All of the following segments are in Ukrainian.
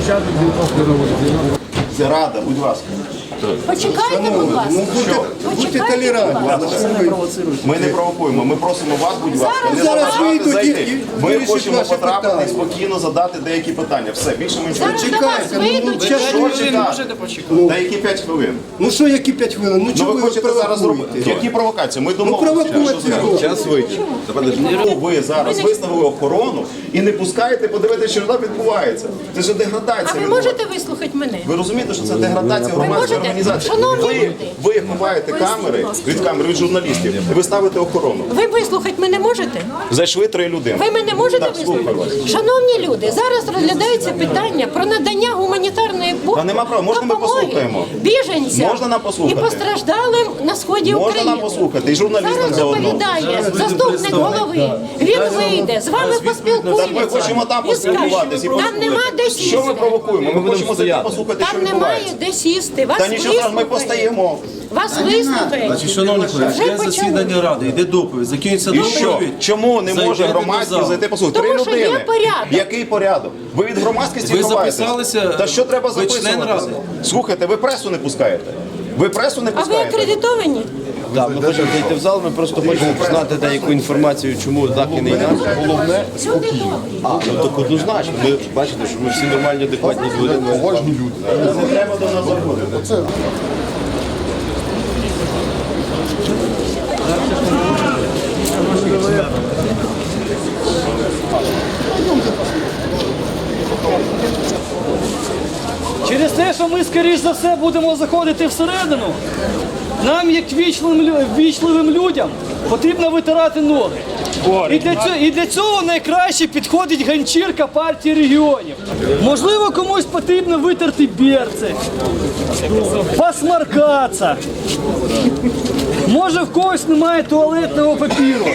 Початок 90-х це рада, будь ласка. Почекайте, будь ласка. Ну, будьте, будьте толерантні. ласка. Ми не провокуємо. Ми просимо вас, будь ласка, Зараз- не зараз заважати вийдуть і- зайти. і Ми хочемо ваше потрапити питання. і спокійно задати деякі питання. Все, більше ми нічого не Зараз до вас Чекайте, ну, вийдуть. ну, і Що чекати? Та 5 хвилин? Ну що, які 5 хвилин? Ну Ну чого ви ви хочете зараз зробити? провокуєте? Які провокації? Ми Ну домовилися. що кого? Час вийде. Ну, Ви зараз виставили охорону і не пускаєте подивитися, що там відбувається. Це ж А деградація. ви відбувається. можете вислухати мене? Ви розумієте, що це деградація громадської організації? Шановні Ви, люди. ви ховаєте камери від камери від журналістів і ви ставите охорону. Ви вислухати мене можете? Зайшли три людини. Ви мене можете Так, слухаю вислухати? вас. Шановні люди, зараз розглядається питання про надання гуманітарної Та нема права. Можна ми допомоги послухаємо? біженцям Можна нам послухати? і постраждалим на сході Можна України. нам послухати? І журналістам Зараз заодно. доповідає заступник голови. Він вийде, з вами Так ми хочемо там І скаже, поспілкуватися. і Там послухати. нема де Що ми сісти. провокуємо? Ми хочемо зайти послухати, що Там немає відбувається. де сісти. Вас Та нічого, зараз ми вислухають. постоїмо. Вас вислухають. Значить, шановні колеги, Вже йде почали. засідання ради, йде доповідь, закінчиться І що? доповідь. Чому не може до громадськість залу. зайти послухати? Тому що є людини. порядок. Який порядок? Ви від громадськості Ви ховаєтесь? записалися? Та що треба Ви член? Ради? Слухайте, ви пресу не пускаєте. Ви пресу не А ви пускаєте. акредитовані? Так, ми хочемо зайти в зал, ми просто хочемо знати деяку інформацію, чому так і не інакше. Головне, спокійно. а, ну так однозначно. Ви бачите, що ми всі нормальні, адекватні люди. Поважні люди. Не треба до нас заходити. Через те, що ми, скоріш за все, будемо заходити всередину, нам, як вічливим, вічливим людям, потрібно витирати ноги. І для, цього, і для цього найкраще підходить ганчірка партії регіонів. Можливо, комусь потрібно витерти берці, посмаркатися. Може, в когось немає туалетного папіру.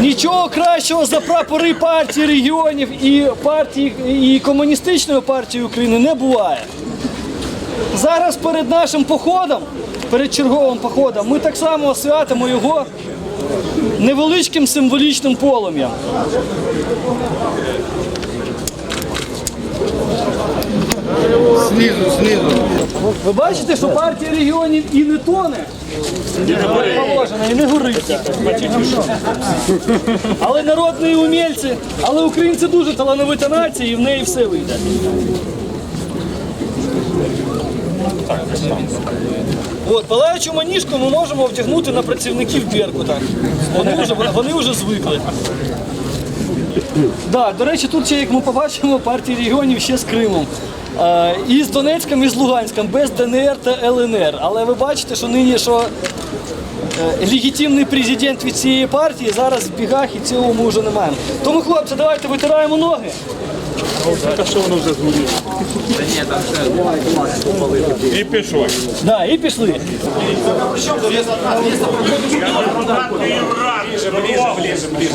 Нічого кращого за прапори партії регіонів і партії і комуністичної партії України не буває. Зараз перед нашим походом, перед черговим походом, ми так само освятимо його невеличким символічним полум'ям. Знизу, знизу. Ви бачите, що партія регіонів і не тоне, як положено, і не горить. Але народні умільці, але українці дуже талановита нація і в неї все вийде. От, палаючу маніжку ми можемо вдягнути на працівників Беркута. Вони вже, вони вже звикли. Да, до речі, тут ще, як ми побачимо, партії регіонів ще з Кримом. Е, і з Донецьком, і з Луганськом, без ДНР та ЛНР. Але ви бачите, що нині що Е, легітимний президент від цієї партії зараз в бігах і цілого ми вже не маємо. Тому, хлопці, давайте витираємо ноги. Так, що воно вже згубило? Та ні, там все. І пішли. Да, і пішли. Ближе, ближе, ближе.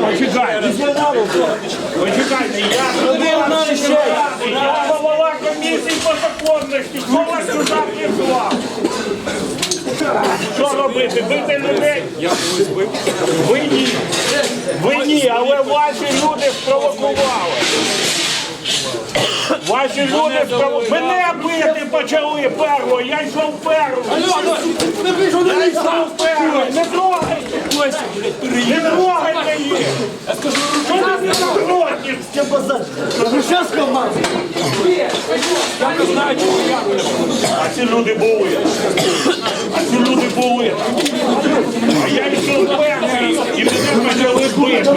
Почекайте. Почекайте, я я голова комісії по законності. Хто вас сюди прислав? Що робити? Бити людей? Ви ні. Ви ні, але ваші люди спровокували. Ваші люди спровокували. Мене бити почали перво. Я йшов перво. Я йшов перво. Не трогайте. Не трогайте їх. Що ви не проти? А ці люди були. А ці люди були. А я йшов перший і мене почали бити.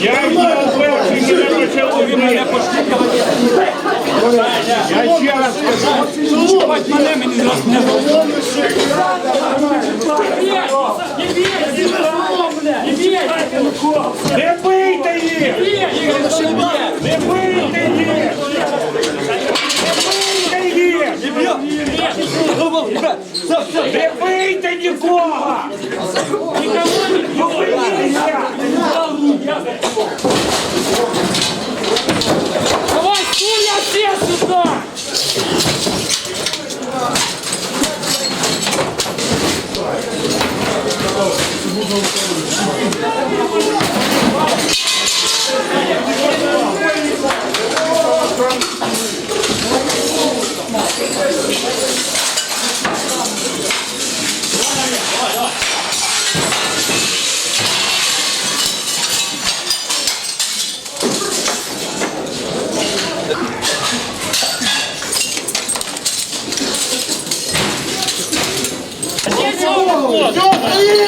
Я йшов перший і мене почали бити. Я ще раз кажу. Не бийте їх! Не бийте їх! Не бийте їх! Не бийте нікого! Нікого не Зупиніться! Давай, Суля, все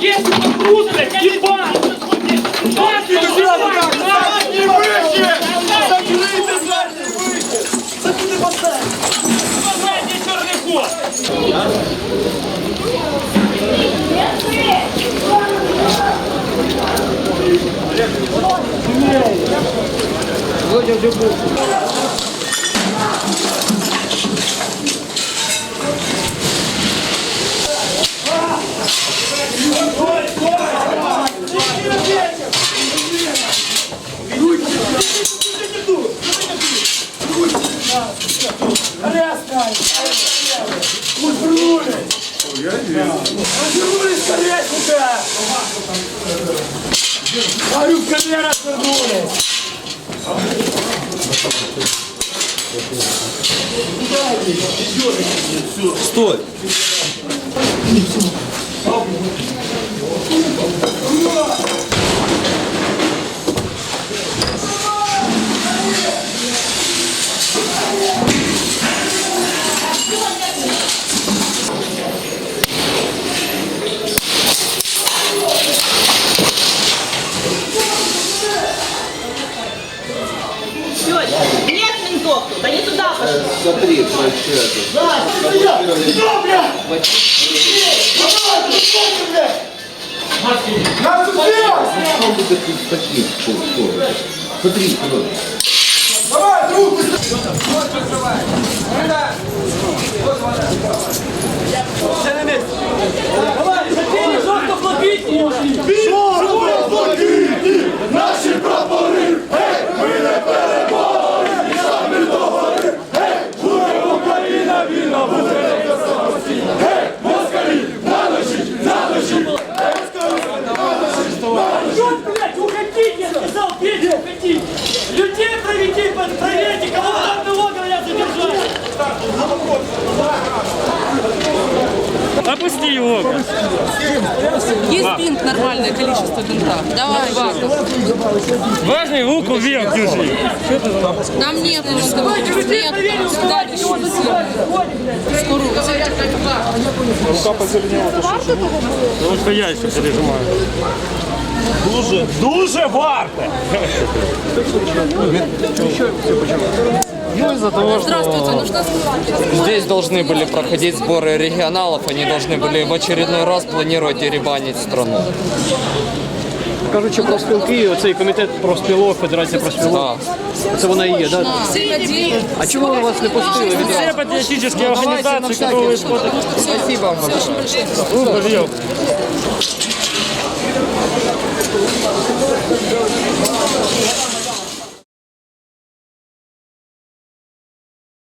Если погрузили, ебать! любов. Розвернулись скорее сюда! Говорю, в камерах вернулись! Стой. Тетя, нет ментов тут, они туда пошли. Смотри, Давай, бля? Нас убьет! Смотри, Давай, друг! Давай! Уходите. Людей проведи, проверьте, кого там было, говорят, задержали. Опусти его. Есть бинт, нормальное количество бинта. Давай. Важный руку вверх держи. Нам нет, нет. давайте, Дальше. Скорую. Ну что я еще пережимаю. Дуже, дуже варто. Здравствуйте, ну что Здесь должны были проходить сборы регионалов, они должны были в очередной раз планировать деребанить страну. Кажучи про спілки, оцей комітет профспілок, Федерація профспілок. Це вона і є, так? А чому вони вас не пустили відразу? Все патриотические организации, которые смотрят. Спасибо вам. Руку